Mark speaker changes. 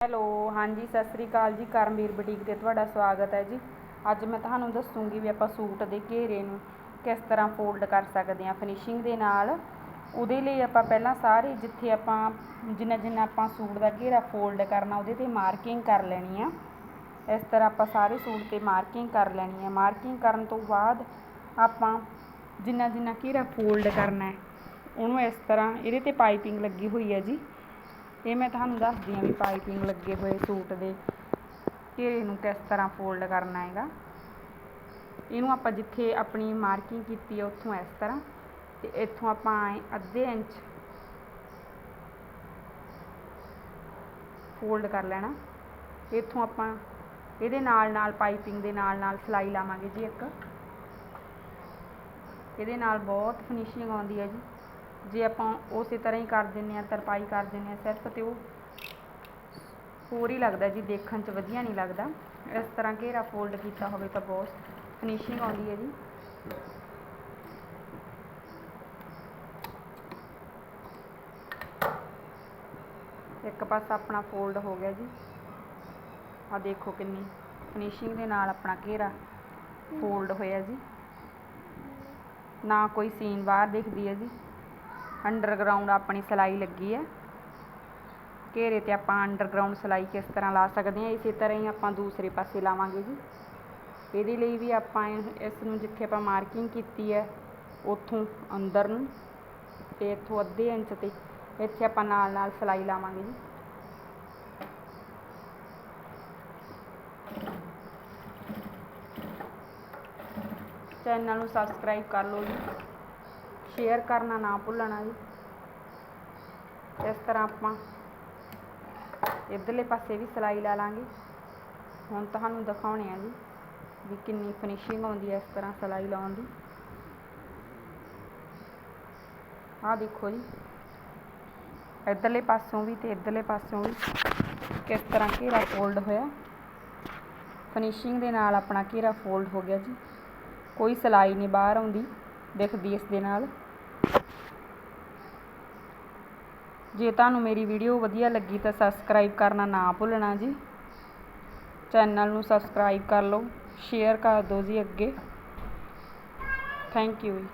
Speaker 1: Hello, ਹਾਂਜੀ, ਸਤਿ ਸ੍ਰੀ ਅਕਾਲ ਜੀ। Karamvir boutique ਤੇ ਤੁਹਾਡਾ ਸਵਾਗਤ ਹੈ ਜੀ। ਅੱਜ ਮੈਂ ਤੁਹਾਨੂੰ ਦੱਸੂਗੀ ਵੀ ਆਪਾਂ ਸੂਟ ਦੇ ਘੇਰੇ ਨੂੰ ਕਿਸ ਤਰ੍ਹਾਂ ਫੋਲਡ ਕਰ ਸਕਦੇ ਹਾਂ ਫਿਨਿਸ਼ਿੰਗ ਦੇ ਨਾਲ। ਉਹਦੇ ਲਈ ਆਪਾਂ ਪਹਿਲਾਂ ਸਾਰੇ ਜਿੱਥੇ ਆਪਾਂ ਜਿੰਨਾ ਜਿੰਨਾ ਆਪਾਂ ਸੂਟ ਦਾ ਘੇਰਾ ਫੋਲਡ ਕਰਨਾ, ਉਹਦੇ ਤੇ ਮਾਰਕਿੰਗ ਕਰ ਲੈਣੀ ਆ। ਇਸ ਤਰ੍ਹਾਂ ਆਪਾਂ ਸਾਰੇ ਸੂਟ ਤੇ ਮਾਰਕਿੰਗ ਕਰ ਲੈਣੀ ਆ। ਮਾਰਕਿੰਗ ਕਰਨ ਤੋਂ ਬਾਅਦ ਆਪਾਂ ਜਿੰਨਾ ਜਿੰਨਾ ਘੇਰਾ ਫੋਲਡ ਕਰਨਾ ਉਹਨੂੰ ਇਸ ਤਰ੍ਹਾਂ, ਇਹਦੇ ਤੇ ਪਾਈਪਿੰਗ ਲੱਗੀ ਹੋਈ ਹੈ ਜੀ। ਇਹ ਮੈਂ ਤੁਹਾਨੂੰ ਦੱਸਦੀ ਹਾਂ ਵੀ ਪਾਈਪਿੰਗ ਲੱਗੇ ਹੋਏ ਸੂਟ ਦੇ ਘੇਰੇ ਨੂੰ ਕਿਸ ਤਰ੍ਹਾਂ ਫੋਲਡ ਕਰਨਾ ਹੈਗਾ। ਇਹਨੂੰ ਆਪਾਂ ਜਿੱਥੇ ਆਪਣੀ ਮਾਰਕਿੰਗ ਕੀਤੀ ਹੈ ਉੱਥੋਂ ਇਸ ਤਰ੍ਹਾਂ ਤੇ ਇੱਥੋਂ ਆਪਾਂ ਅੱਧੇ ਇੰਚ ਫੋਲਡ ਕਰ ਲੈਣਾ। ਇੱਥੋਂ ਆਪਾਂ ਇਹਦੇ ਨਾਲ ਨਾਲ ਪਾਈਪਿੰਗ ਦੇ ਨਾਲ ਨਾਲ ਸਿਲਾਈ ਲਾਵਾਂਗੇ ਜੀ ਇੱਕ। ਇਹਦੇ ਨਾਲ ਬਹੁਤ ਫਿਨਿਸ਼ਿੰਗ ਆਉਂਦੀ ਹੈ ਜੀ। ਜੇ ਆਪਾਂ ਉਸੇ ਤਰ੍ਹਾਂ ਹੀ ਕਰ ਦਿੰਦੇ ਹਾਂ, ਤਰਪਾਈ ਕਰ ਦਿੰਦੇ ਹਾਂ ਸਿਰਫ ਤਾਂ ਉਹ ਹੋਰ ਹੀ ਲੱਗਦਾ ਜੀ, ਦੇਖਣ 'ਚ ਵਧੀਆ ਨਹੀਂ ਲੱਗਦਾ। ਇਸ ਤਰ੍ਹਾਂ ਘੇਰਾ ਫੋਲਡ ਕੀਤਾ ਹੋਵੇ ਤਾਂ ਬਹੁਤ ਫਿਨਿਸ਼ਿੰਗ ਆਉਂਦੀ ਹੈ ਜੀ। ਇੱਕ ਪਾਸਾ ਆਪਣਾ ਫੋਲਡ ਹੋ ਗਿਆ ਜੀ। ਆ ਦੇਖੋ ਕਿੰਨੀ ਫਿਨਿਸ਼ਿੰਗ ਦੇ ਨਾਲ ਆਪਣਾ ਘੇਰਾ ਫੋਲਡ ਹੋਇਆ ਜੀ। ਨਾ ਕੋਈ ਸੀਨ ਬਾਹਰ ਦਿਖਦੀ ਹੈ ਜੀ। ਅੰਡਰਗਰਾਊਂਡ ਆਪਣੀ ਸਿਲਾਈ ਲੱਗੀ ਹੈ। ਘੇਰੇ ਤੇ ਆਪਾਂ ਅੰਡਰਗਰਾਊਂਡ ਸਿਲਾਈ ਕਿਸ ਤਰ੍ਹਾਂ ਲਾ ਸਕਦੇ ਹਾਂ, ਇਸੇ ਤਰ੍ਹਾਂ ਹੀ ਆਪਾਂ ਦੂਸਰੇ ਪਾਸੇ ਲਾਵਾਂਗੇ ਜੀ। ਇਹਦੇ ਲਈ ਵੀ ਆਪਾਂ ਇਸ ਨੂੰ ਜਿੱਥੇ ਆਪਾਂ ਮਾਰਕਿੰਗ ਕੀਤੀ ਹੈ, ਉੱਥੋਂ ਅੰਦਰ ਨੂੰ ਤੇ ਇੱਥੋਂ ਅੱਧੇ ਇੰਚ ਤੇ ਇੱਥੇ ਆਪਾਂ ਨਾਲ ਨਾਲ ਸਿਲਾਈ ਲਾਵਾਂਗੇ ਜੀ। ਚੈਨਲ ਨੂੰ ਸਬਸਕ੍ਰਾਈਬ ਕਰ ਲਓ ਜੀ। ਸ਼ੇਅਰ ਕਰਨਾ ਨਾ ਭੁੱਲਣਾ ਜੀ। ਇਸ ਤਰ੍ਹਾਂ ਆਪਾਂ ਇਧਰਲੇ ਪਾਸੇ ਵੀ ਸਿਲਾਈ ਲਾ ਲਾਂਗੇ। ਹੁਣ ਤੁਹਾਨੂੰ ਦਿਖਾਉਣੇ ਆ ਜੀ ਵੀ ਕਿੰਨੀ ਫਿਨਿਸ਼ਿੰਗ ਆਉਂਦੀ ਹੈ ਇਸ ਤਰ੍ਹਾਂ ਸਿਲਾਈ ਲਾਉਣ ਦੀ। ਆਹ ਦੇਖੋ ਜੀ। ਇਧਰਲੇ ਪਾਸੋਂ ਵੀ ਤੇ ਇਧਰਲੇ ਪਾਸੋਂ ਵੀ ਕਿਸ ਤਰ੍ਹਾਂ ਘੇਰਾ ਫੋਲਡ ਹੋਇਆ। ਫਿਨਿਸ਼ਿੰਗ ਦੇ ਨਾਲ ਆਪਣਾ ਘੇਰਾ ਫੋਲਡ ਹੋ ਗਿਆ ਜੀ। ਕੋਈ ਸਿਲਾਈ ਨਹੀਂ ਬਾਹਰ ਆਉਂਦੀ, ਦਿਖਦੀ ਇਸ ਦੇ ਨਾਲ। ਜੇ ਤੁਹਾਨੂੰ ਮੇਰੀ ਵੀਡੀਓ ਵਧੀਆ ਲੱਗੀ ਤਾਂ ਸਬਸਕ੍ਰਾਈਬ ਕਰਨਾ ਨਾ ਭੁੱਲਣਾ ਜੀ। ਚੈਨਲ ਨੂੰ ਸਬਸਕ੍ਰਾਈਬ ਕਰ ਲਓ ਸ਼ੇਅਰ ਕਰ ਦਿਓ ਜੀ ਅੱਗੇ। ਥੈਂਕ ਯੂ ਜੀ।